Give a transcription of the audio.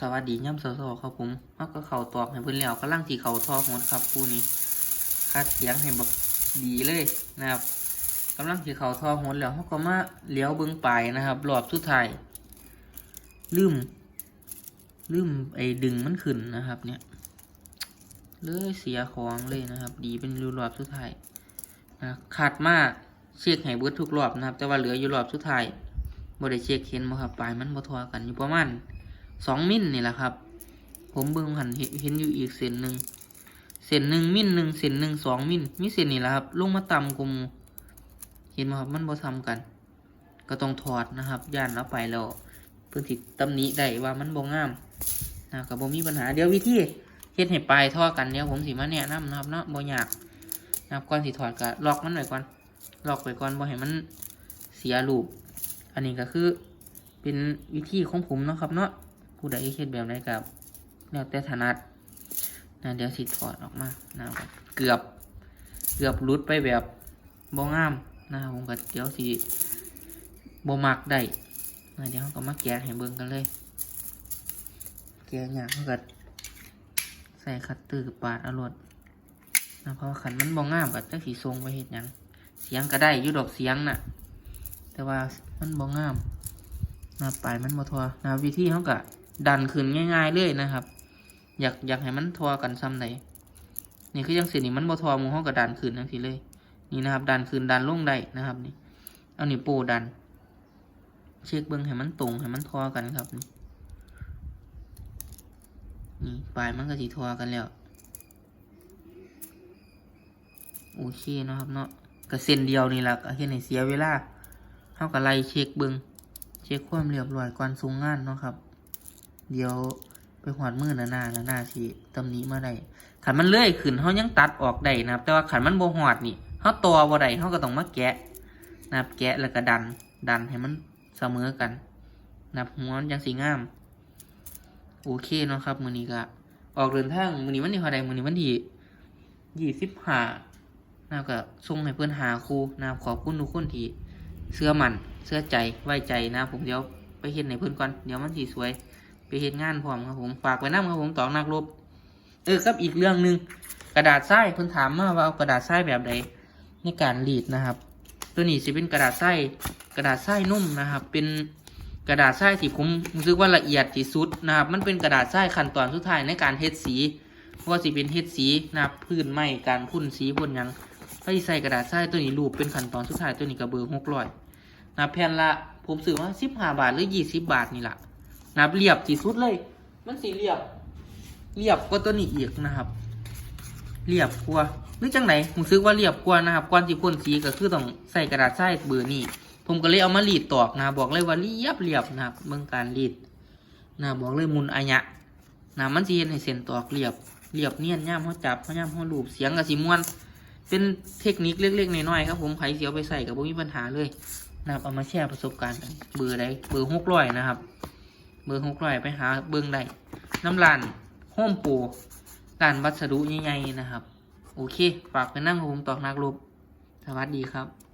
สวัสดีย่ำสาวๆครับผมมักก็เข่าตอกให้เพื่อนแล้วก็ล่างที่เขาทอหมดครับคู่นี้คัดเสียงให้แบบดีเลยนะครับกำลังที่เขาทอหมดแล้วเขาก็มาเลี้ยวเบิ้งปลายนะครับรอบสุดท้ายลืม ลืมไอ้ดึงมันขึ้นนะครับ เนี่ยเลยเสียของเลยนะครับ ดีเป็นรูรอบสุดท้ายนะขาดมากเช็คให้เบิดทุกรอบนะครับ แต่ว่าเหลืออยู่รอบสุดท้ายบ่ได้เช็คเห็นบ่ครับปลายมันบ่ทอกันอยู่ประมาณ สองมิลนี่แหละครับ ผมเบิ่งหันเห็นเห็นอยู่อีกเส้นหนึ่งเส้นหนึ่งมิลหนึ่งเส้นหนึ่งสองมิลมีเส้นนี่แหละครับ ลงมาต่ำกว่าหมูเห็นไหมครับมันบ่ทำกัน ก็ต้องถอดนะครับย่านเอาไปแล้วเพื่อนติดตำหนิได้ว่ามันบ่งามนะกับบ่มีปัญหาเดี๋ยววิธีเฮ็ดให้ปลายท่อกันเดี๋ยวผมสิมาแนะนำนะครับเนาะบ่ยากนะครับก่อนสิถอดก็ล็อกมันไว้ก่อนล็อกไว้ก่อนบ่ให้มันเสียรูป อันนี้ก็คือเป็นวิธีของผมเนาะครับเนาะ ผู้ใดเฮ็ดแบบไหนกับแล้วแต่ถนัดนะเดี๋ยวสิถอดออกมานะครับเกือบเกือบหลุดไปแบบบ่งามนะครับผมก็เดี๋ยวสิบ่มักได้นะเดี๋ยวเราก็มาแกะให้เบิ่งกันเลย แกะอย่างเขาก็ใส่คัตเตอร์ปาดอรวดนะเพราะขันมันบ่งามก็จักสิทรงไปเฮ็ดหยังเสียงก็ได้ยู่ดอกเสียงน่ะ แต่ว่ามันบ่งามนะปลายมันบ่ทอนะวิธีเขาก็ ดันขึ้นง่ายๆเลยนะครับ อยากอยากให้มันทอกันซ้ำไหนนี่คือยังสินี่มันบ่ทอมูเขาก็ดันขึ้นจังซี่เลย นี่นะครับ ดันขึ้นดันลงได้นะครับนี่ เอานี่โปดัน เช็คเบิ้องให้มันตรงให้มันทอกันครับนี่นี่ปลายมันก็สิทอกันแล้วโอเคเนาะครับเนาะก็เส้นเดียวนี่แหละเฮ็ดให้เสียเวลาเขาก็ไล่เช็คเบิ้องเช็คความเรียบร้อยก่อนส่งงานเนาะครับ เดี๋ยวไปหวดมือหนาหน้าหนาหนาสิตำนี้มาได้ขันมันเลื่อยขึ้นเขายังตัดออกได้นะครับ แต่ว่าขันมันโบหอดนี่เขาตัวบ่ได้เขาก็ต้องมาแกะนะครับ แกะแล้วก็ดัน ดันให้มันเสมอกันนะครับหัวมันยังสีงาม โอเคเนาะครับ มือนี้ก็ออกเดินทางมือนี้วันที่เท่าใดมือนี้วันที่ยี่สิบห้านะครับก็ส่งให้เพื่อนหาครูนะครับขอบคุณทุกคนที่เสื้อมันเสื้อใจไว้ใจนะผมเดี๋ยวไปเห็นในเพื่อนก่อนเดี๋ยวมันสีสวย ไปเห็นงานพร้อมครับผมฝากไว้น้ำครับผมตอกนักรบเออครับอีกเรื่องหนึ่งกระดาษทรายเพิ่นถามมาว่าเอากระดาษทรายแบบใดในการรีดนะครับ ตัวนี้จะเป็นกระดาษทรายกระดาษทรายนุ่มนะครับ เป็นกระดาษทรายที่ผมรู้สึกว่าละเอียดที่สุดนะครับ มันเป็นกระดาษทรายขั้นตอนสุดท้ายในการเฮ็ดสีว่าสิเป็นเฮ็ดสีนะครับพื้นไม้การพ่นสีพ่นยังถ้าใส่กระดาษทรายตัวนี้รูปเป็นขั้นตอนสุดท้ายตัวนี้กระเบือหกร้อยนะแผ่นละผมซื้อมาสิบห้าบาทหรือยี่สิบบาทนี่แหละ นะเรียบที่สุดเลย มันสีเรียบ เรียบกว่าตัวนี้อีกนะครับ เรียบกว่าหรือจังไหนผมซื้อว่าเรียบกว่านะครับก่อนที่พ่นสีก็คือต้องใส่กระดาษทรายเบอร์นี้ผมก็เลยเอามารีดตอกนะบอกเลยว่าเรียบเรียบนะครับเบื้องการรีดนะบอกเลยมุนอายะนะมันจะเห็นให้เส้นตอกเรียบเรียบเนียนย่ามเขาจับเขาย่ามเขาลูบเสียงกับสีม้วน เป็นเทคนิคเล็กๆน้อยๆครับผมใครเสียวไปใส่กับพวกมีปัญหาเลยนะครับเอามาแชร์ประสบการณ์เบอร์ใดเบอร์หกร้อยนะครับ เบอร์หกร้อยไปหาเบิ้งได้น้ำลานโฮมโปรร้านวัสดุใหญ่ๆนะครับ โอเค ฝากไปนั่งกับผมตอกนักรบสวัสดีครับ